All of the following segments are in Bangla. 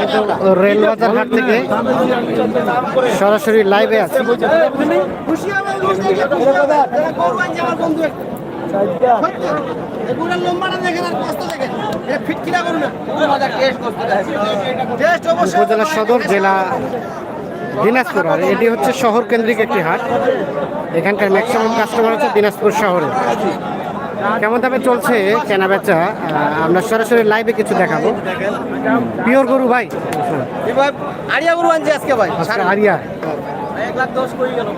কিন্তু রেলবাজার হাট থেকে সরাসরি লাইভে আছে। উপজেলা সদর জেলা দিনাজপুর আর এটি হচ্ছে শহর কেন্দ্রিক একটি হাট। এখানকার ম্যাক্সিমাম কাস্টমার হচ্ছে দিনাজপুর শহরে। কেমন দামে চলছে কেনা বেচা? আমরা সরাসরি লাইভে কিছু দেখাবো। পিওর গরু ভাই? আরিয়া গরু আনছে আজকে ভাই। আরিয়া? এক লাখ দশ গেল।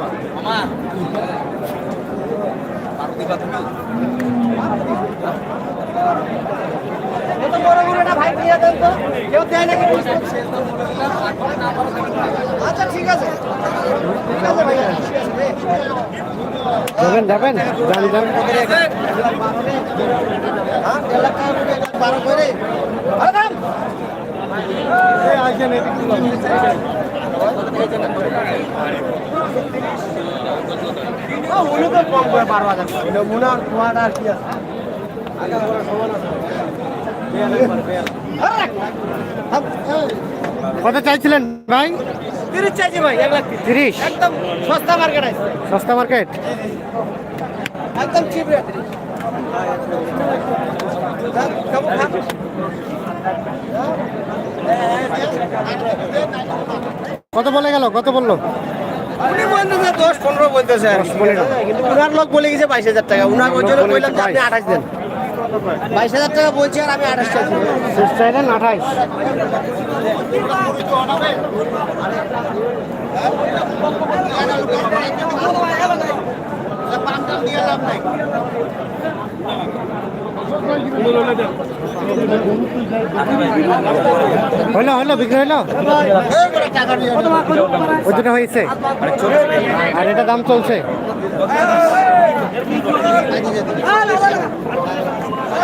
আচ্ছা ঠিক আছে। ঠিক আছে। যাবেন যাবেন যান যান হ্যাঁ বারো হাজার এটা মুনার কুয়াটা আর কি আছে আরে, থাম, এই, কত চাইছিলেন ভাই? তিরিশ চাইছি ভাই এক লাখ তিরিশ। একদম সস্তা মার্কেট আছে। সস্তা মার্কেট একদম চিপ রেট কত বলে গেল? কত বলল? উনি বলতেছে দশ পনেরো বলতেছে কিন্তু উনার লোক বলে গেছে বাইশ হাজার টাকা। উনার ওই জন্য বললাম আপনি আঠাশ দেন। বাইশ হাজার টাকা বলছি আর আমি আঠাশ চাইছি শেষ চাইলেন আঠাইশ হইল হইল বিক্রি হইল দুটো হয়েছে। আর এটা দাম চলছে।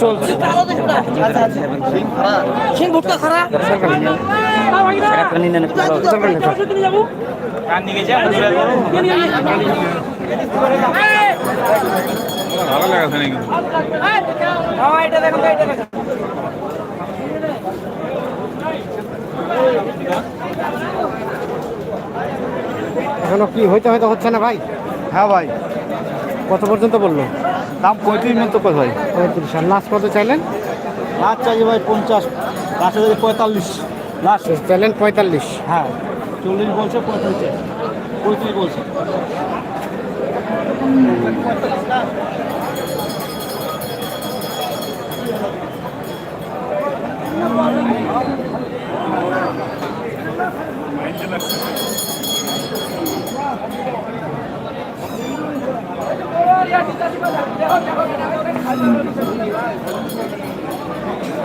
চলছে ভুট্টা খারাপ সেটা নিয়ে নেন একটু ভালো। চলবেন না তো? এখনও কি হইতে হয়তো হচ্ছে না ভাই? হ্যাঁ ভাই। কত পর্যন্ত বলল? দাম পঁয়ত্রিশ মতো কত ভাই? পঁয়ত্রিশ। আর লাস্ট কত চাইলেন? লাস্ট চাইছি ভাই পঞ্চাশ। লাস্ট চাইছি পঁয়তাল্লিশ। লাস্ট চাইলেন পঁয়তাল্লিশ। হ্যাঁ। চল্লিশ বলছে পঁয়ত্রিশ। পঁয়ত্রিশ বলছে।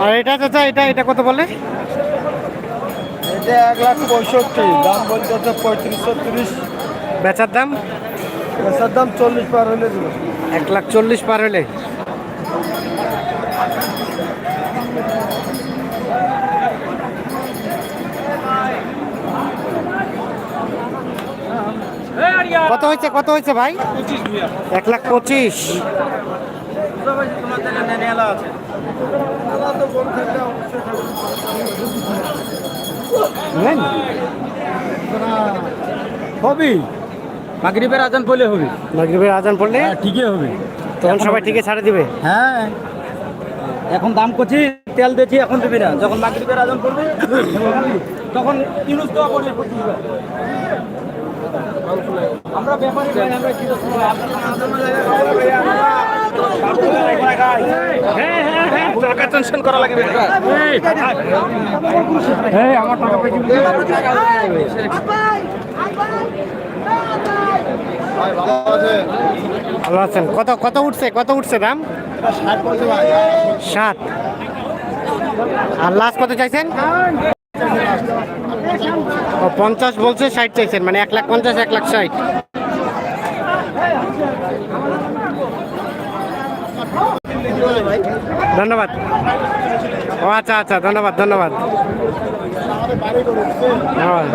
আর এটা চাচা এটা এটা কত বলে? এটা এক লাখ পঁয়ষট্টি দাম বলতে হচ্ছে পঁয়ত্রিশশো তিরিশ। বেচার দাম? বেচার দাম চল্লিশ পার হলে এক লাখ চল্লিশ পার হলে। কত হয়েছে? কত হয়েছে ভাই? এক লাখ পঁচিশ। হবি। মাগরিবের আজান পড়লে হবি। মাগরিবের আজান পড়লে? ঠিকই হবে। তখন সবাই ঠিকই ছাড়ে দিবে। হ্যাঁ। এখন দাম করছি তেল দিয়েছি এখন দিবি না। যখন মাগরিবের আয়োজন করবি তখন ইউজ দেওয়া পড়বে ভালো আছেন। কত কত উঠছে কত উঠছে দাম? সাত। আর লাস্ট কত চাইছেন? ও, পঞ্চাশ বলছে, ষাট চাইছেন মানে এক লাখ পঞ্চাশ, এক লাখ ষাট। ধন্যবাদ। ও আচ্ছা আচ্ছা ধন্যবাদ ধন্যবাদ। ধন্যবাদ।